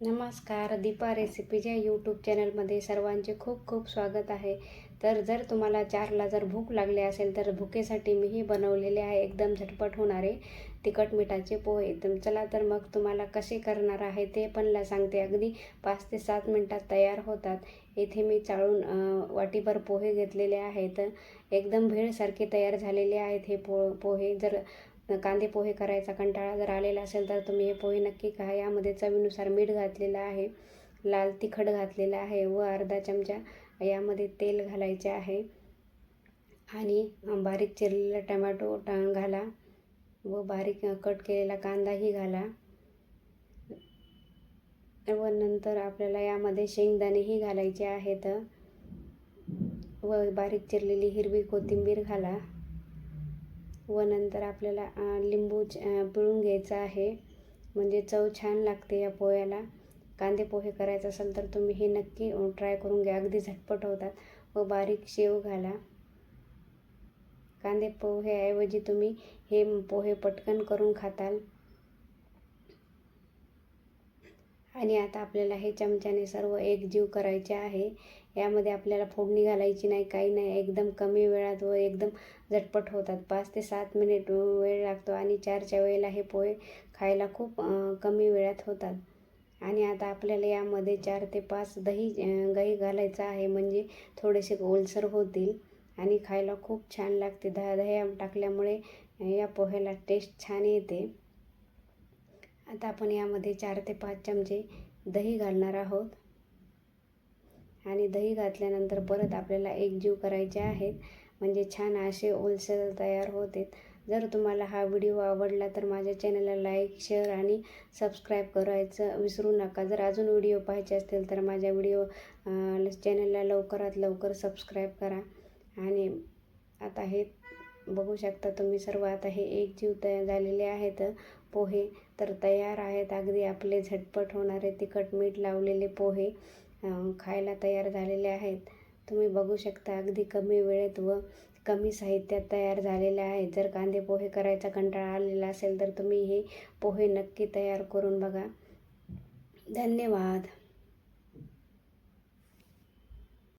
नमस्कार दीपा रेसिपीच्या यूट्यूब चॅनलमध्ये सर्वांचे खूप खूप स्वागत आहे. तर जर तुम्हाला चारला जर भूक लागली असेल तर भुकेसाठी मीही बनवलेले आहे. एकदम झटपट होणारे तिखट मिठाचे पोहे. तर चला तर मग तुम्हाला कसे करणार आहे ते पणला सांगते. अगदी पाच ते सात मिनटात तयार होतात. इथे मी चाळून वाटीभर पोहे घेतलेले आहेत. एकदम भेळसारखे तयार झालेले आहेत हे पो पोहे. जर कांदे पोहे करायचा कंटाळा जर आलेला असेल तर तुम्ही हे पोहे नक्की खा. यामध्ये चवीनुसार मीठ घातलेलं आहे लाल तिखट घातलेलं आहे व अर्धा चमचा यामध्ये तेल घालायचे आहे. आणि बारीक चिरलेला टमॅटो टा घाला व बारीक कट केलेला कांदाही घाला. व नंतर आपल्याला यामध्ये शेंगदाणेही घालायचे आहेत. व बारीक चिरलेली हिरवी कोथिंबीर घाला. व नंतर आपल्याला लिंबू च- पिळून घ्यायचा आहे. म्हणजे चव छान लागते या पोह्याला. कांदे पोहे करायचं असेल तर तुम्ही हे नक्की ट्राय करून घ्या. अगदी झटपट होतात व बारीक शेव घाला. कांदे पोहेऐवजी तुम्ही हे पोहे पटकन करून खाताल. आणि आता आपल्याला हे चमच्याने सर्व एकजीव करायचे आहे. यामध्ये आपल्याला फोडणी घालायची नाही काही नाही. एकदम कमी वेळात व एकदम झटपट होतात. पाच ते सात मिनिट वेळ लागतो आणि चारच्या वेळेला हे पोहे खायला खूप कमी वेळात होतात. आणि आता आपल्याला यामध्ये चार ते पाच दही दही घालायचं आहे म्हणजे थोडेसे ओलसर होतील आणि खायला खूप छान लागते. दहा दह्या टाकल्यामुळे या पोह्याला टेस्ट छान येते. आता आपण यामध्ये चार ते पाच चमचे दही घालणार आहोत. आणि दही घातल्यानंतर परत आपल्याला एकजीव करायचे आहेत. म्हणजे छान असे ओलसर तयार होते. जर तुम्हाला हा व्हिडिओ आवडला तर माझ्या चॅनलला लाईक शेअर आणि सबस्क्राईब करायचं विसरू नका. जर अजून व्हिडिओ पाहायचे असतील तर माझ्या व्हिडिओ चॅनलला लवकरात लवकर सबस्क्राईब करा. आणि आता हे बघू शकता तुम्ही सर्व. आता हे एकजीव तयार झालेले आहेत. पोहे तर तयार आहेत. अगदी आपले झटपट होणारे तिखट मीठ लावलेले पोहे खायला तयार झालेले आहेत. तुम्ही बघू शकता अगदी कमी वेळेत व कमी साहित्यात तयार झालेले आहेत. जर कांदे पोहे करायचा कंटाळा आलेला असेल तर तुम्ही हे पोहे नक्की तयार करून बघा. धन्यवाद.